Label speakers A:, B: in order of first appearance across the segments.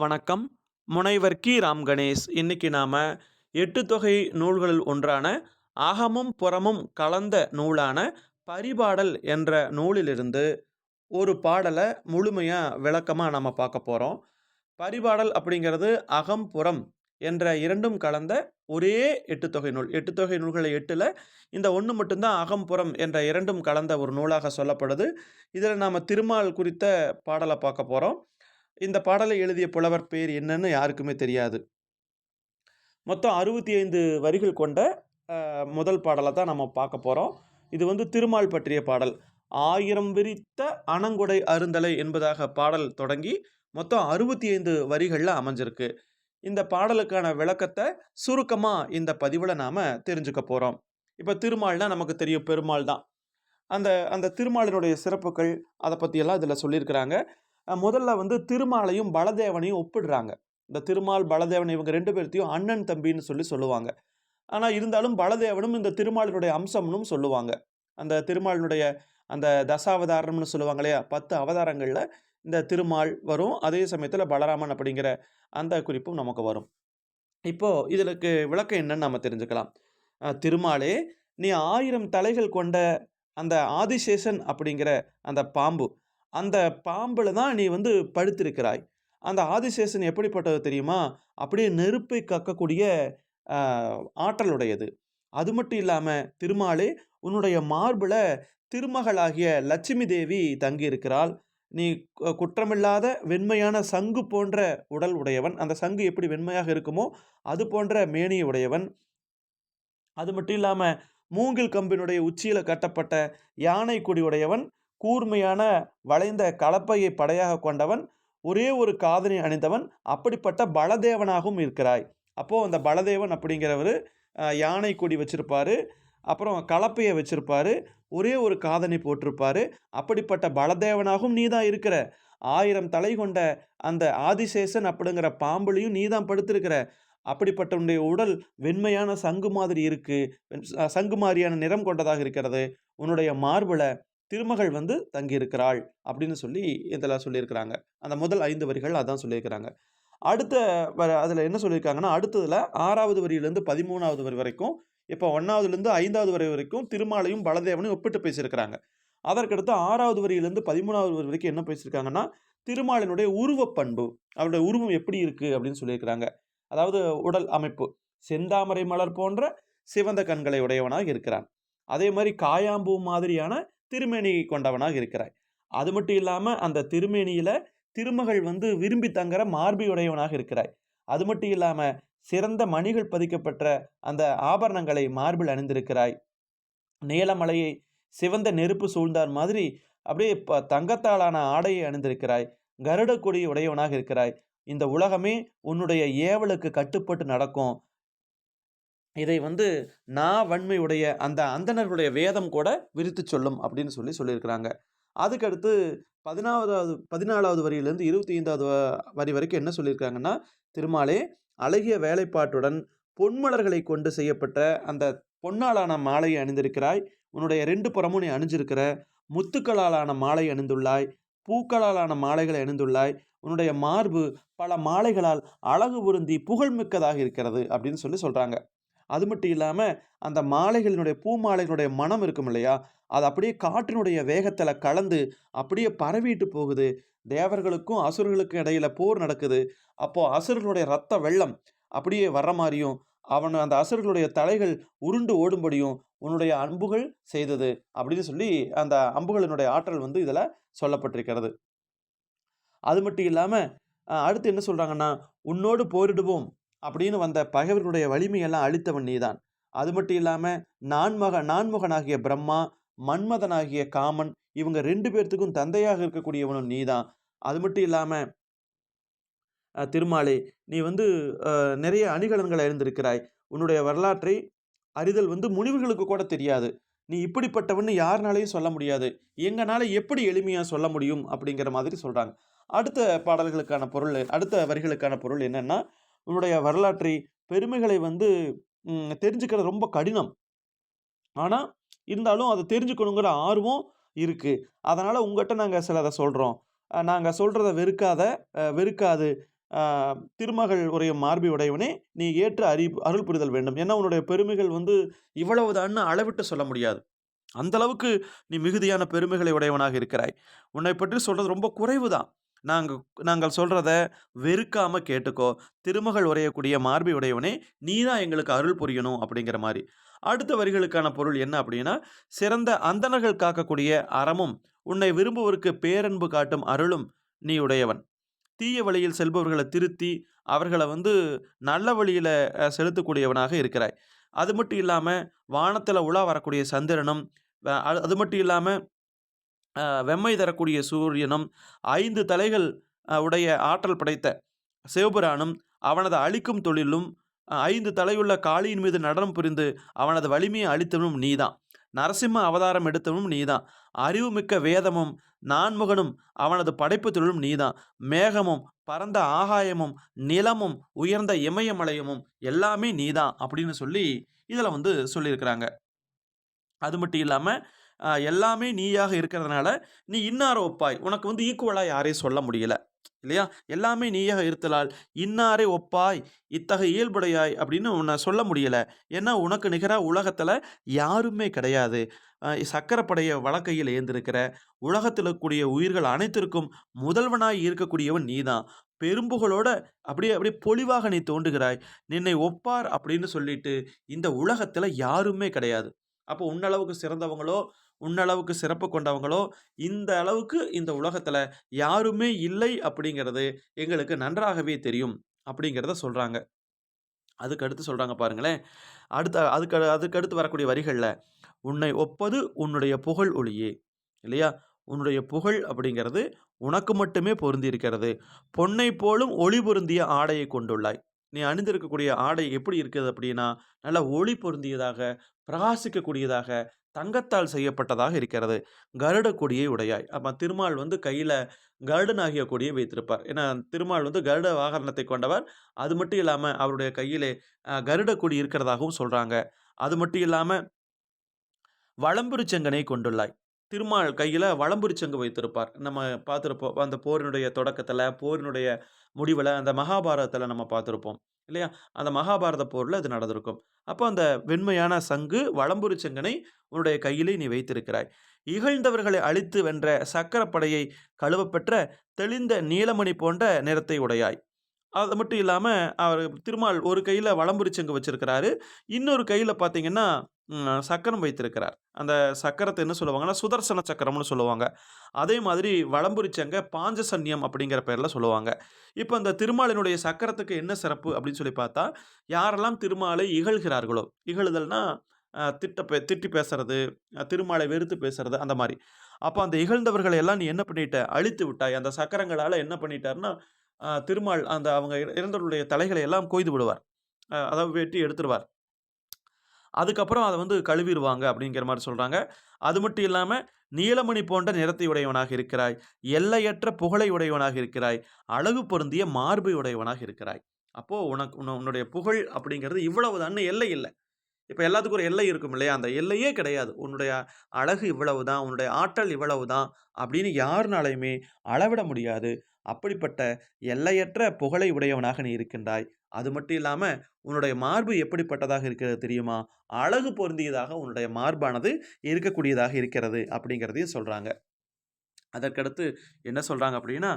A: வணக்கம். முனைவர் கி. ராம் கணேஷ். இன்னைக்கு நாம் எட்டு தொகை நூல்களில் ஒன்றான அகமும் புறமும் கலந்த நூலான பரிபாடல் என்ற நூலிலிருந்து ஒரு பாடலை முழுமையாக விளக்கமாக நம்ம பார்க்க போகிறோம் பரிபாடல் அப்படிங்கிறது அகம் புறம் என்ற இரண்டும் கலந்த ஒரே எட்டு தொகை நூல். எட்டு தொகை நூல்களை எட்டில் இந்த ஒன்று மட்டும்தான் அகம்புறம் என்ற இரண்டும் கலந்த ஒரு நூலாக சொல்லப்படுது. இதில் நாம் திருமால் குறித்த பாடலை பார்க்க போகிறோம் இந்த பாடலை எழுதிய புலவர் பேர் என்னன்னு யாருக்குமே தெரியாது. மொத்தம் அறுபத்தி ஐந்து வரிகள் கொண்ட முதல் பாடலை தான் நம்ம பார்க்க போகிறோம் இது வந்து திருமால் பற்றிய பாடல். ஆயிரம் விரித்த அணங்குடை அருந்தலை என்பதாக பாடல் தொடங்கி மொத்தம் அறுபத்தி ஐந்து வரிகளில் அமைஞ்சிருக்கு. இந்த பாடலுக்கான விளக்கத்தை சுருக்கமாக இந்த பதிவில் நாம் தெரிஞ்சுக்க போகிறோம் இப்போ திருமால்னால் நமக்கு தெரியும் பெருமாள் தான். அந்த அந்த திருமாலினுடைய சிறப்புகள் அதை பற்றியெல்லாம் இதில் சொல்லியிருக்கிறாங்க. முதல்ல வந்து திருமாலையும் பலதேவனையும் ஒப்பிடுறாங்க. இந்த திருமால் பலதேவன் இவங்க ரெண்டு பேர்த்தையும் அண்ணன் தம்பின்னு சொல்லி சொல்லுவாங்க. ஆனால் இருந்தாலும் பலதேவனும் இந்த திருமாலினுடைய அம்சம்னும் சொல்லுவாங்க. அந்த திருமாலினுடைய அந்த தசாவதாரம்னு சொல்லுவாங்க இல்லையா? பத்து அவதாரங்களில் இந்த திருமால் வரும். அதே சமயத்தில் பலராமன் அப்படிங்கிற அந்த குறிப்பும் நமக்கு வரும். இப்போது இதற்கு விளக்கம் என்னன்னு நம்ம தெரிஞ்சுக்கலாம். திருமாலே நீ ஆயிரம் தலைகள் கொண்ட அந்த ஆதிசேஷன் அப்படிங்கிற அந்த பாம்பு அந்த பாம்பில் தான் நீ வந்து படுத்திருக்கிறாய். அந்த ஆதிசேஷன் எப்படிப்பட்டது தெரியுமா? அப்படியே நெருப்பை கக்கக்கூடிய ஆற்றலுடையது. அது மட்டும் இல்லாமல் திருமாலே உன்னுடைய மார்பில் திருமகளாகிய லட்சுமி தேவி தங்கியிருக்கிறாள். நீ கு- குற்றமில்லாத வெண்மையான சங்கு போன்ற உடல் உடையவன். அந்த சங்கு எப்படி வெண்மையாக இருக்குமோ அது போன்ற மேனியை உடையவன். அது மட்டும் இல்லாமல் மூங்கில் கம்பினுடைய உச்சியில் கட்டப்பட்ட யானை கொடி உடையவன். கூர்மையான வளைந்த கலப்பையை படையாக கொண்டவன் ஒரே ஒரு காதணி அணிந்தவன் அப்படிப்பட்ட பலதேவனாகவும் இருக்கிறாய். அப்போது அந்த பலதேவன் அப்படிங்கிறவர் யானை கொடி வச்சிருப்பாரு அப்புறம் கலப்பையை வச்சிருப்பாரு ஒரே ஒரு காதணி போட்டிருப்பாரு அப்படிப்பட்ட பலதேவனாகவும் நீ தான் இருக்கிற. ஆயிரம் தலை கொண்ட அந்த ஆதிசேஷன் அப்படிங்கிற பாம்புலையும் நீ தான் படுத்திருக்கிற அப்படிப்பட்டவனுடைய உடல் வெண்மையான சங்கு மாதிரி இருக்குது சங்கு மாதிரியான நிறம் கொண்டதாக இருக்கிறது. உன்னுடைய மார்பில் திருமகள் வந்து தங்கியிருக்கிறாள் அப்படின்னு சொல்லி இதில் சொல்லியிருக்கிறாங்க. அந்த முதல் ஐந்து வரிகள் அதான் சொல்லியிருக்கிறாங்க. அடுத்த வர அதில் என்ன சொல்லியிருக்காங்கன்னா அடுத்ததில் ஆறாவது வரியிலேருந்து பதிமூணாவது வரி வரைக்கும் இப்போ ஒன்றாவதுலேருந்து ஐந்தாவது வரி வரைக்கும் திருமாலையும் பலதேவனையும் ஒப்பிட்டு பேசியிருக்கிறாங்க. அதற்கடுத்து ஆறாவது வரியிலேருந்து பதிமூணாவது வரி வரைக்கும் என்ன பேசியிருக்காங்கன்னா திருமாலினுடைய உருவப் பண்பு அவருடைய உருவம் எப்படி இருக்குது அப்படின்னு சொல்லியிருக்கிறாங்க. அதாவது உடல் அமைப்பு செந்தாமரை மலர் போன்ற சிவந்த கண்களை உடையவனாக இருக்கிறான். அதே மாதிரி காயாம்பூ மாதிரியான திருமேனி கொண்டவனாக இருக்கிறாய். அது மட்டும் இல்லாமல் அந்த திருமேனியில் திருமகள் வந்து விரும்பி தங்குற மார்பி உடையவனாக இருக்கிறாய். அது மட்டும் இல்லாமல் சிறந்த மணிகள் பதிக்கப்பட்ட அந்த ஆபரணங்களை மார்பில் அணிந்திருக்கிறாய். நீலமலையை சிவந்த நெருப்பு சூழ்ந்தார் மாதிரி அப்படியே இப்போ தங்கத்தாலான ஆடையை அணிந்திருக்கிறாய். கருட கொடி உடையவனாக இருக்கிறாய். இந்த உலகமே உன்னுடைய ஏவலுக்கு கட்டுப்பட்டு நடக்கும். இதை வந்து நான் வன்மையுடைய அந்த அந்தணர்களுடைய வேதம் கூட விரித்து சொல்லும் அப்படின்னு சொல்லி சொல்லியிருக்கிறாங்க. அதுக்கடுத்து பதினாவதாவது பதினாலாவது வரியிலேருந்து இருபத்தி ஐந்தாவது வரி வரைக்கும் என்ன சொல்லியிருக்காங்கன்னா திருமாலே அழகிய வேலைப்பாட்டுடன் பொன்மலர்களை கொண்டு செய்யப்பட்ட அந்த பொன்னாலான மாலையை அணிந்திருக்கிறாய். உன்னுடைய ரெண்டு புறமும் நீ அணிஞ்சிருக்கிற முத்துக்களாலான மாலை அணிந்துள்ளாய். பூக்களாலான மாலைகளை அணிந்துள்ளாய். உன்னுடைய மார்பு பல மாலைகளால் அழகு பொருந்தி புகழ்மிக்கதாக இருக்கிறது அப்படின்னு சொல்லி சொல்கிறாங்க அது மட்டும் இல்லாமல் அந்த மாலைகளினுடைய பூ மாலைகளுடைய மனம் இருக்கும் இல்லையா? அது அப்படியே காற்றினுடைய வேகத்தில் கலந்து அப்படியே பரவிட்டு போகுது. தேவர்களுக்கும் அசுரர்களுக்கும் இடையில போர் நடக்குது. அப்போ அசுரர்களுடைய ரத்த வெள்ளம் அப்படியே வர்ற மாதிரியும் அவன் அந்த அசுரர்களுடைய தலைகள் உருண்டு ஓடும்படியும் உன்னுடைய அன்புகள் செய்தது அப்படின்னு சொல்லி அந்த அம்புகளினுடைய ஆற்றல் வந்து இதில் சொல்லப்பட்டிருக்கிறது. அது மட்டும் இல்லாமல் அடுத்து என்ன சொல்கிறாங்கன்னா உன்னோடு போரிடுவோம். அப்படின்னு வந்த பகைவர்களுடைய வலிமையெல்லாம் அழித்தவன் நீதான். அது மட்டும் இல்லாமல் நான்மக நான்முகனாகிய பிரம்மா மன்மதனாகிய காமன் இவங்க ரெண்டு பேர்த்துக்கும் தந்தையாக இருக்கக்கூடியவனும் நீதான். அது மட்டும் இல்லாமல் திருமாலே நீ வந்து நிறைய அணிகலன்களை அறிந்திருக்கிறாய். உன்னுடைய வரலாற்றை அறிதல் வந்து முனிவுகளுக்கு கூட தெரியாது. நீ இப்படிப்பட்டவன்னு யாருனாலையும் சொல்ல முடியாது. எங்கனால எப்படி எளிமையாக சொல்ல முடியும் அப்படிங்கிற மாதிரி சொல்கிறாங்க அடுத்த பாடல்களுக்கான பொருள் அடுத்த வரிகளுக்கான பொருள் என்னென்னா உன்னுடைய வரலாற்றை பெருமைகளை வந்து தெரிஞ்சுக்கிறது ரொம்ப கடினம். ஆனால் இருந்தாலும் அதை தெரிஞ்சுக்கணுங்கிற ஆர்வம் இருக்குது அதனால் உங்கள்கிட்ட நாங்கள் சிலதை சொல்கிறோம் நாங்கள் சொல்கிறத வெறுக்காத வெறுக்காது. திருமகள் உரையும் மார்பி உடையவனே நீ ஏற்று அறி அருள் புரிதல் வேண்டும். ஏன்னா உன்னுடைய பெருமைகள் வந்து இவ்வளவுதான்னு அளவிட்டு சொல்ல முடியாது. அந்த அளவுக்கு நீ மிகுதியான பெருமைகளை உடையவனாக இருக்கிறாய். உன்னை பற்றி சொல்கிறது ரொம்ப குறைவு தான் நாங்கள் நாங்கள் சொல்கிறத வெறுக்காமல் கேட்டுக்கோ. திருமகள் உரையக்கூடிய மார்பி உடையவனே நீ தான் எங்களுக்கு அருள் புரியணும் அப்படிங்கிற மாதிரி அடுத்த வரிகளுக்கான பொருள் என்ன அப்படின்னா சிறந்த அந்தணர்கள் காக்கக்கூடிய அறமும் உன்னை விரும்புவோருக்கு பேரன்பு காட்டும் அருளும் நீ உடையவன். தீய வழியில் செல்பவர்களை திருத்தி அவர்களை வந்து நல்ல வழியில் செலுத்தக்கூடியவனாக இருக்கிறாய். அது மட்டும் இல்லாமல் வானத்தில் உலா வரக்கூடிய சந்திரனும் அது மட்டும் இல்லாமல் வெம்மை தரக்கூடிய சூரியனும் ஐந்து தலைகள் உடைய ஆற்றல் படைத்த சிவபுரானும் அவனது அழிக்கும் தொழிலும் ஐந்து தலையுள்ள காளியின் மீது நடனம் புரிந்து அவனது வலிமையை அளித்தவனும் நீதான். நரசிம்ம அவதாரம் எடுத்தவனும் நீதான். அறிவுமிக்க வேதமும் நான்முகனும் அவனது படைப்பு தொழிலும் நீதான். மேகமும் பரந்த ஆகாயமும் நிலமும் உயர்ந்த இமயமலையமும் எல்லாமே நீதான் அப்படின்னு சொல்லி இதில் வந்து சொல்லியிருக்கிறாங்க. அது மட்டும் இல்லாமல் எல்லாமே நீயாக இருக்கிறதுனால நீ இன்னார ஒப்பாய். உனக்கு வந்து ஈக்குவலாக யாரையும் சொல்ல முடியல இல்லையா? எல்லாமே நீயாக இருத்தலால் இன்னாரே ஒப்பாய் இத்தகைய இயல்புடையாய் அப்படின்னு உன்னை சொல்ல முடியல. ஏன்னா உனக்கு நிகராக உலகத்தில் யாருமே கிடையாது. சக்கரப்படைய வழக்கையில் ஏந்திருக்கிற உலகத்தில் இருக்கக்கூடிய உயிர்கள் அனைத்திற்கும் முதல்வனாய் இருக்கக்கூடியவன் நீதான். பெரும்புகளோட அப்படியே அப்படியே பொலிவாக நீ தோன்றுகிறாய். நின்னை ஒப்பார் அப்படின்னு சொல்லிட்டு இந்த உலகத்தில் யாருமே கிடையாது. அப்போ உன்னளவுக்கு சிறந்தவங்களோ உன்னளவுக்கு சிறப்பு கொண்டவங்களோ இந்த அளவுக்கு இந்த உலகத்தில் யாருமே இல்லை அப்படிங்கிறது எங்களுக்கு நன்றாகவே தெரியும் அப்படிங்கிறத சொல்கிறாங்க அதுக்கு அடுத்து சொல்கிறாங்க பாருங்களேன். அடுத்த அதுக்கு அடு- அதுக்கு அடுத்து வரக்கூடிய வரிகளில் உன்னை ஒப்பது உன்னுடைய புகழ் ஒளியே. இல்லையா? உன்னுடைய புகழ் அப்படிங்கிறது உனக்கு மட்டுமே பொருந்தி இருக்கிறது பொன்னை போலும் ஒளி பொருந்திய ஆடையை கொண்டுள்ளாய். நீ அணிந்திருக்கக்கூடிய ஆடை எப்படி இருக்குது அப்படின்னா நல்ல ஒளி பொருந்தியதாக பிரகாசிக்கக்கூடியதாக தங்கத்தால் செய்யப்பட்டதாக இருக்கிறது. கருட கொடியை உடையாய். அப்போ திருமால் வந்து கையில் கருடன் ஆகிய கொடியை வைத்திருப்பார். ஏன்னா திருமால் வந்து கருட வாகனத்தை கொண்டவர். அது மட்டும் இல்லாமல் அவருடைய கையிலே கருட கொடி இருக்கிறதாகவும் சொல்கிறாங்க அது மட்டும் இல்லாமல் வளம்புரிச்செங்கனை கொண்டுள்ளாய். திருமால் கையில் வளம்புரிச்சங்கு வைத்திருப்பார். நம்ம பார்த்துருப்போம் அந்த போரினுடைய தொடக்கத்தில் போரினுடைய முடிவில் அந்த மகாபாரதத்தில் நம்ம பார்த்துருப்போம் இல்லையா? அந்த மகாபாரத போரில் அது நடந்திருக்கும். அப்போ அந்த வெண்மையான சங்கு வளம்புரி சங்கனை உன்னுடைய கையிலே நீ வைத்திருக்கிறாய். இகழ்ந்தவர்களை அழித்து வென்ற சக்கரப்படையை கழுவப்பெற்ற தெளிந்த நீலமணி போன்ற நிறத்தை உடையாய். அது மட்டும் இல்லாமல் அவர் திருமால் ஒரு கையில் வளம்புரிச்சங்கு வச்சுருக்கிறாரு. இன்னொரு கையில் பார்த்தீங்கன்னா சக்கரம் வைத்திருக்கிறார். அந்த சக்கரத்தை என்ன சொல்லுவாங்கன்னா சுதர்சன சக்கரம்னு சொல்லுவாங்க. அதே மாதிரி வளம்புரிச்சங்க பாஞ்சசன்யம் அப்படிங்கிற பேரில் சொல்லுவாங்க. இப்போ அந்த திருமாலினுடைய சக்கரத்துக்கு என்ன சிறப்பு அப்படின்னு சொல்லி பார்த்தா யாரெல்லாம் திருமாலை இகழ்கிறார்களோ இகழுதல்னா திட்ட பே திட்டி பேசுறது திருமாலை வெறுத்து பேசுறது அந்த மாதிரி. அப்போ அந்த இகழ்ந்தவர்களை எல்லாம் நீ என்ன பண்ணிட்ட? அழித்து விட்டாய். அந்த சக்கரங்களால் என்ன பண்ணிட்டாருன்னா திருமால் அந்த அவங்க இறந்தவருடைய தலைகளை எல்லாம் கொய்து விடுவார். அதாவது வெட்டி எடுத்துருவார். அதுக்கப்புறம் அதை வந்து கழுவிடுவாங்க அப்படிங்கிற மாதிரி சொல்கிறாங்க அது மட்டும் இல்லாமல் நீலமணி போன்ற நிறத்தை உடையவனாக இருக்கிறாய் எல்லையற்ற புகழை உடையவனாக இருக்கிறாய் அழகு பொருந்திய மார்பை உடையவனாக இருக்கிறாய். அப்போது உனக்கு உன்ன- உன்னுடைய புகழ் அப்படிங்கிறது இவ்வளவு தான். எல்லை இல்லை. இப்போ எல்லாத்துக்கும் ஒரு எல்லை இருக்கும் இல்லையா? அந்த எல்லையே கிடையாது. உன்னுடைய அழகு இவ்வளவு தான் உன்னுடைய ஆற்றல் இவ்வளவு தான் அப்படின்னு யாருனாலையுமே அளவிட முடியாது. அப்படிப்பட்ட எல்லையற்ற புகழை உடையவனாக நீ இருக்கின்றாய். அது மட்டும் இல்லாமல் உன்னுடைய மார்பு எப்படிப்பட்டதாக இருக்கிறது தெரியுமா? அழகு பொருந்தியதாக உன்னுடைய மார்பானது இருக்கக்கூடியதாக இருக்கிறது அப்படிங்கிறதையும் சொல்கிறாங்க அதற்கடுத்து என்ன சொல்கிறாங்க அப்படின்னா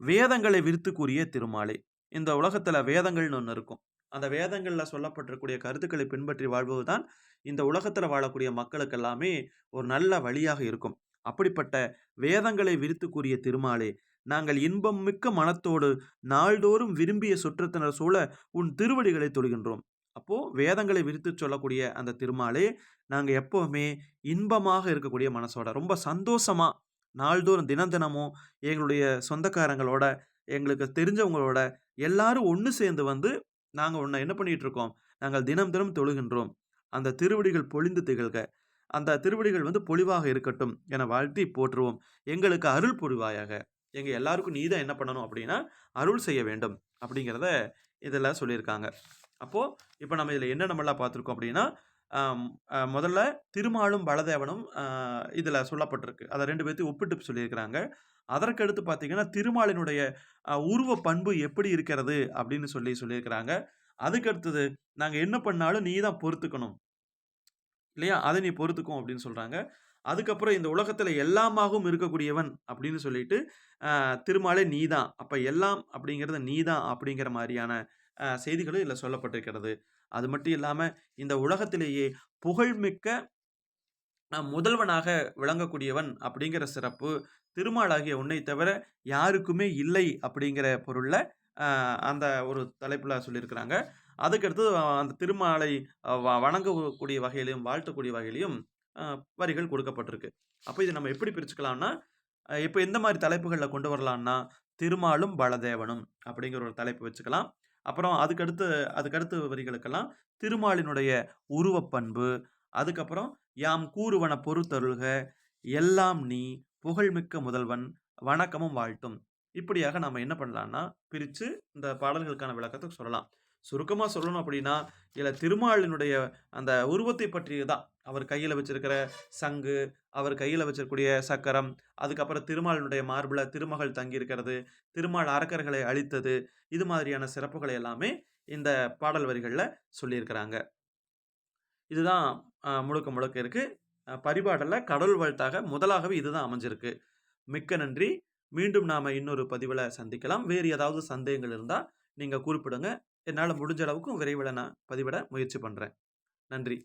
A: வேதங்களை விரித்து கூறிய திருமாலை. இந்த உலகத்தில் வேதங்கள்னு ஒன்று இருக்கும். அந்த வேதங்களில் சொல்லப்பட்டிருக்கக்கூடிய கருத்துக்களை பின்பற்றி வாழ்வது தான் இந்த உலகத்தில் வாழக்கூடிய மக்களுக்கு எல்லாமே ஒரு நல்ல வழியாக இருக்கும். அப்படிப்பட்ட வேதங்களை விரித்து கூறிய திருமாலே நாங்கள் இன்பம் மிக்க மனத்தோடு நாள்தோறும் விரும்பிய சுற்றத்தினர் சூழ உன் திருவடிகளை தொழுகின்றோம் அப்போ வேதங்களை விரித்து சொல்லக்கூடிய அந்த திருமாலே நாங்கள் எப்போவுமே இன்பமாக இருக்கக்கூடிய மனசோட ரொம்ப சந்தோஷமா நாள்தோறும் தினம் தினமும் எங்களுடைய சொந்தக்காரங்களோட எங்களுக்கு தெரிஞ்சவங்களோட எல்லாரும் ஒன்று சேர்ந்து வந்து நாங்கள் உன்னை என்ன பண்ணிட்டு இருக்கோம்? நாங்கள் தினம் தினம் தொழுகின்றோம். அந்த திருவடிகள் பொழிந்து திகழ்க. அந்த திருவடிகள் வந்து பொழிவாக இருக்கட்டும் என வாழ்த்தி போற்றுவோம் எங்களுக்கு அருள் புரிவாயாக எங்க எல்லாருக்கும் நீ தான் என்ன பண்ணணும் அப்படின்னா அருள் செய்ய வேண்டும் அப்படிங்கிறத இதில் சொல்லியிருக்காங்க அப்போது இப்போ நம்ம இதில் என்ன நம்மளாம் பார்த்துருக்கோம் அப்படின்னா முதல்ல திருமாலும், பலதேவனும் இதில் சொல்லப்பட்டிருக்கு. அதை ரெண்டு பேர்த்தையும் ஒப்பிட்டு சொல்லியிருக்கிறாங்க. அதற்கடுத்து பார்த்தீங்கன்னா, திருமாலினுடைய உருவ பண்பு எப்படி இருக்கிறது அப்படின்னு சொல்லி சொல்லியிருக்கிறாங்க. அதுக்கடுத்தது நாங்கள் என்ன பண்ணாலும் நீ தான் பொறுத்துக்கணும். இல்லையா? அதை நீ பொறுத்துக்கும் அப்படின்னு சொல்கிறாங்க அதுக்கப்புறம் இந்த உலகத்தில் எல்லாமாகவும் இருக்கக்கூடியவன் அப்படின்னு சொல்லிட்டு, திருமாலே நீ தான். அப்போ எல்லாம் அப்படிங்கிறது நீ தான் அப்படிங்கிற மாதிரியான செய்திகளும் இதில் சொல்லப்பட்டிருக்கிறது. அது மட்டும் இல்லாமல் இந்த உலகத்திலேயே புகழ்மிக்க முதல்வனாக விளங்கக்கூடியவன் அப்படிங்கிற சிறப்பு, திருமாலாகிய உன்னை தவிர யாருக்குமே இல்லை அப்படிங்கிற பொருளில் அந்த ஒரு தலைப்பில் சொல்லியிருக்கிறாங்க. அதுக்கடுத்து அந்த திருமாலை வ வணங்கக்கூடிய வகையிலையும் வாழ்த்தக்கூடிய வகையிலையும் வரிகள் கொடுக்கப்பட்டிருக்கு. அப்போ இது நம்ம எப்படி பிரிச்சுக்கலாம்னா, இப்போ எந்த மாதிரி தலைப்புகளில் கொண்டு வரலாம்னா, திருமாலும், பலதேவனும் அப்படிங்கிற ஒரு தலைப்பு வச்சுக்கலாம். அப்புறம் அதுக்கடுத்து அதுக்கடுத்த வரிகளுக்கெல்லாம் திருமாலினுடைய உருவப்பண்பு அதுக்கப்புறம் யாம் கூறுவன பொறுத்தருள்க, எல்லாம் நீ, புகழ்மிக்க முதல்வன், வணக்கமும் வாழ்த்தும். இப்படியாக நம்ம என்ன பண்ணலாம்னா, பிரித்து இந்த பாடல்களுக்கான விளக்கத்தை சொல்லலாம். சுருக்கமாக சொல்லணும் அப்படின்னா, இதில் திருமாலினுடைய அந்த உருவத்தை பற்றியது தான். அவர் கையில் வச்சிருக்கிற சங்கு, அவர் கையில் வச்சிருக்கக்கூடிய சக்கரம், அதுக்கப்புறம் திருமாலினுடைய மார்பில் திருமகள் தங்கியிருக்கிறது, திருமால் அரக்கர்களை அழித்தது, இது மாதிரியான சிறப்புகளை எல்லாமே இந்த பாடல் வரிகளில் சொல்லியிருக்கிறாங்க. இதுதான் முழுக்க முழுக்க இருக்குது பரிபாடலில் கடவுள் வாழ்த்தாக முதலாகவே இதுதான் அமைஞ்சிருக்கு. மிக்க நன்றி. மீண்டும் நாம் இன்னொரு பதிவில் சந்திக்கலாம். வேறு ஏதாவது சந்தேகங்கள் இருந்தால் நீங்கள் குறிப்பிடுங்க. என்னால் முடிஞ்ச அளவுக்கு விரைவில் நான் பதிவிட முயற்சி பண்ணுறேன் நன்றி.